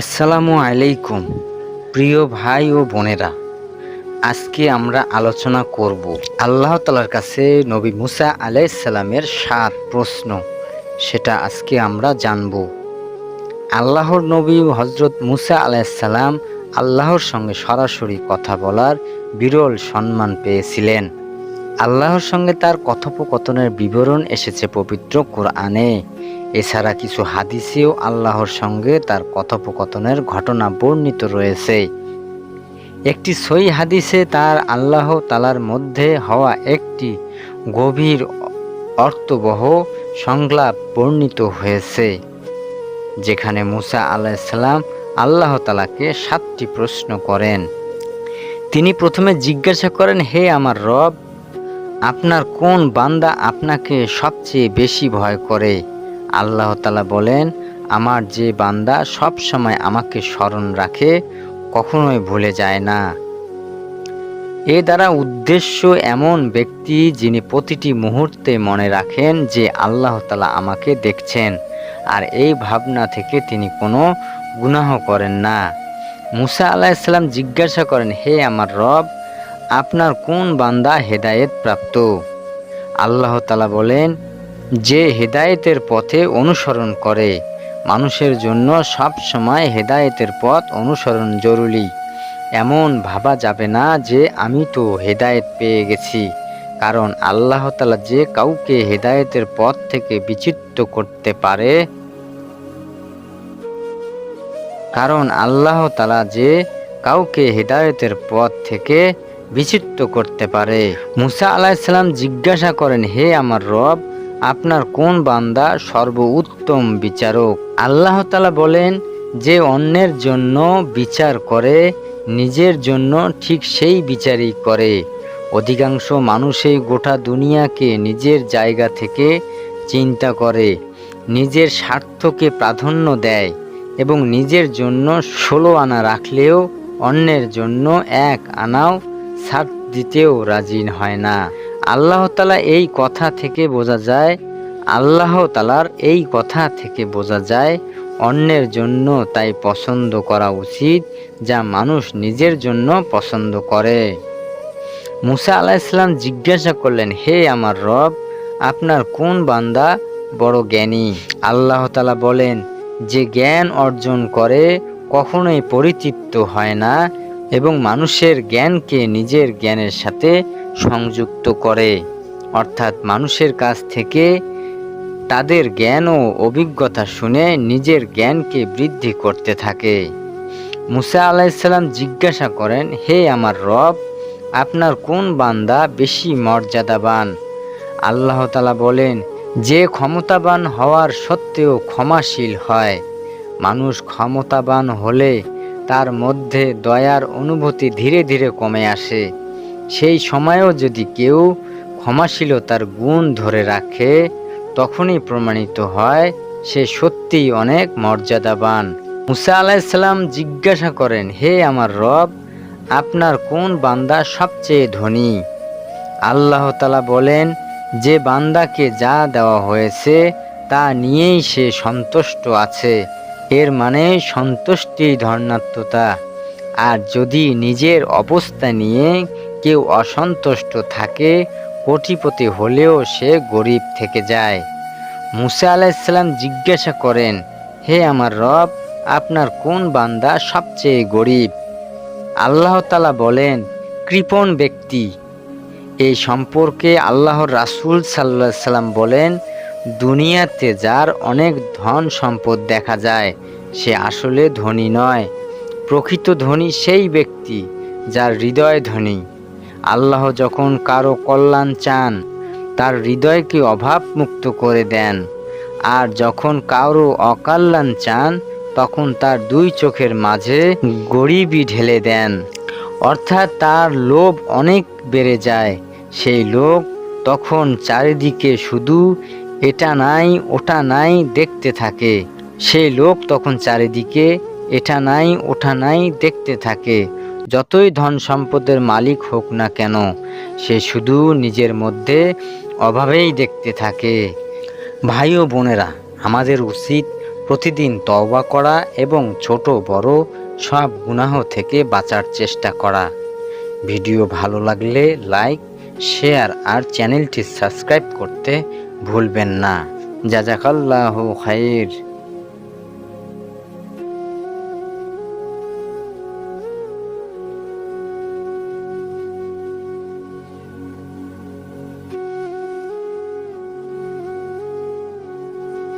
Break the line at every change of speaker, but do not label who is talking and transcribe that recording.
আসসালামু আলাইকুম, প্রিয় ভাই ও বোনেরা। আজকে আমরা আলোচনা করব আল্লাহ তালার কাছে নবী মুসা আলাইসাল্লামের সাত প্রশ্ন। সেটা আজকে আমরা জানব। আল্লাহর নবী হজরত মুসা আলাইসাল্লাম আল্লাহর সঙ্গে সরাসরি কথা বলার বিরল সম্মান পেয়েছিলেন। আল্লাহর সঙ্গে তার কথোপকথনের বিবরণ এসেছে পবিত্র কোরআনে। এছাড়া কিছু হাদিসেও আল্লাহর সঙ্গে তার কথোপকথনের ঘটনা বর্ণিত রয়েছে। একটি সই হাদিসে তার আল্লাহ তালার মধ্যে হওয়া একটি গভীর অর্থবহ সংলাপ বর্ণিত হয়েছে, যেখানে মুসা আলাইসাল্লাম আল্লাহ তালাকে সাতটি প্রশ্ন করেন। তিনি প্রথমে জিজ্ঞাসা করেন, হে আমার রব আপনার কোন বান্দা আপনাকে সবচেয়ে বেশি ভয় করে? আল্লাহ তালা বলেন, আমার যে বান্দা সব সময় আমাকে স্মরণ রাখে, কখনোই ভুলে যায় না। এ দ্বারা উদ্দেশ্য এমন ব্যক্তি যিনি প্রতিটি মুহূর্তে মনে রাখেন যে আল্লাহ তালা আমাকে দেখছেন, আর এই ভাবনা থেকে তিনি কোনো গুনাহ করেন না। মুসা আলাহিসাল্লাম জিজ্ঞাসা করেন, হে আমার রব আপনার কোন বান্দা হেদায়েত প্রাপ্ত? আল্লাহ তালা বলেন, যে হেদায়েতের পথে অনুসরণ করে, মানুষের জন্য সব সময় হেদায়েতের পথ অনুসরণ জরুরি। এমন ভাবা যাবে না যে, আমি তো হেদায়েত পেয়ে গেছি। কারণ আল্লাহ তালা যে কাউকে হেদায়েতের পথ থেকে বিচিত্র করতে পারে, কারণ আল্লাহ তালা যে কাউকে হেদায়েতের পথ থেকে বিচিত্র করতে পারে। মুসা আলাহিসাল্লাম জিজ্ঞাসা করেন, হে আমার রব, আপনার কোন বান্দা সর্বোত্তম বিচারক? আল্লাহ তালা বলেন, যে অন্যের জন্য বিচার করে, নিজের জন্য ঠিক সেই বিচারই করে। অধিকাংশ মানুষই গোটা দুনিয়াকে নিজের জায়গা থেকে চিন্তা করে, নিজের স্বার্থকে প্রাধান্য দেয় এবং নিজের জন্য ষোলো আনা রাখলেও অন্যের জন্য এক আনাও ছাড় দিতেও রাজি হয় না। আল্লাহ তালা এই কথা থেকে বোঝা যায়, আল্লাহ তালার এই কথা থেকে বোঝা যায়, অন্যের জন্য তাই পছন্দ করা উচিত যা মানুষ নিজের জন্য পছন্দ করে। মুসা আলাহ ইসলাম জিজ্ঞাসা করলেন, হে আমার রব, আপনার কোন বান্দা বড় জ্ঞানী? আল্লাহ তালা বলেন, যে জ্ঞান অর্জন করে কখনোই পরিতৃপ্ত হয় না এবং মানুষের জ্ঞানকে নিজের জ্ঞানের সাথে সংযুক্ত করে। অর্থাৎ মানুষের কাছ থেকে তাদের জ্ঞান ও অভিজ্ঞতা শুনে নিজের জ্ঞানকে বৃদ্ধি করতে থাকে। মুসা আলাইসাল্লাম জিজ্ঞাসা করেন, হে আমার রব, আপনার কোন বান্দা বেশি মর্যাদাবান? আল্লাহ তালা বলেন, যে ক্ষমতাবান হওয়ার সত্ত্বেও ক্ষমাশীল হয়। মানুষ ক্ষমতাবান হলে তার মধ্যে দয়ার অনুভূতি ধীরে ধীরে কমে আসে। সেই সময়েও যদি কেউ ক্ষমাশীলতার গুণ ধরে রাখে, তখনই প্রমাণিত হয় সে সত্যিই অনেক মর্যাদাবান। মুসা আলাইসাল্লাম জিজ্ঞাসা করেন, হে আমার রব, আপনার কোন বান্দা সবচেয়ে ধনী? আল্লাহ তালা বলেন, যে বান্দাকে যা দেওয়া হয়েছে, তা নিয়েই সে সন্তুষ্ট আছে। এর মানে সন্তুষ্টি ধর্ণাত্মতা। আর যদি নিজের অবস্থা নিয়ে কেউ অসন্তুষ্ট থাকে, কোটিপতি হলেও সে গরিব থেকে যায়। মুসা আলাইসাল্লাম জিজ্ঞাসা করেন, হে আমার রব, আপনার কোন বান্দা সবচেয়ে গরিব? আল্লাহ তালা বলেন, কৃপণ ব্যক্তি। এই সম্পর্কে আল্লাহর রাসুল সাল্লাহ সাল্লাম বলেন দুনিয়াতে যার অনেক ধন সম্পদ দেখা যায়, সে আসলে ধনী নয়। প্রকৃত ধনী সেই ব্যক্তি যার হৃদয় ধনী। আল্লাহ যখন কারও কল্যাণ চান, তার হৃদয়কে অভাবমুক্ত করে দেন। আর যখন কারও অকল্যাণ চান, তখন তার দুই চোখের মাঝে গরিবই ঢেলে দেন। অর্থাৎ তার লোভ অনেক বেড়ে যায়। সেই লোভ তখন চারিদিকে শুধু এটা নাই, ওটা নাই দেখতে থাকে। সেই লোক তখন চারিদিকে, এটা নাই, ওটা নাই দেখতে থাকে। যতই ধন সম্পদের মালিক হোক না কেন, সে শুধু নিজের মধ্যে অভাবেই দেখতে থাকে। ভাই ও বোনেরা, আমাদের উচিত প্রতিদিন তওবা করা এবং ছোট, বড় সব গুনাহ থেকে বাঁচার চেষ্টা করা। ভিডিও ভালো লাগলে লাইক, শেয়ার আর চ্যানেলটি সাবস্ক্রাইব করতে ভুলবেন না। জাজাকাল্লাহ খাইর।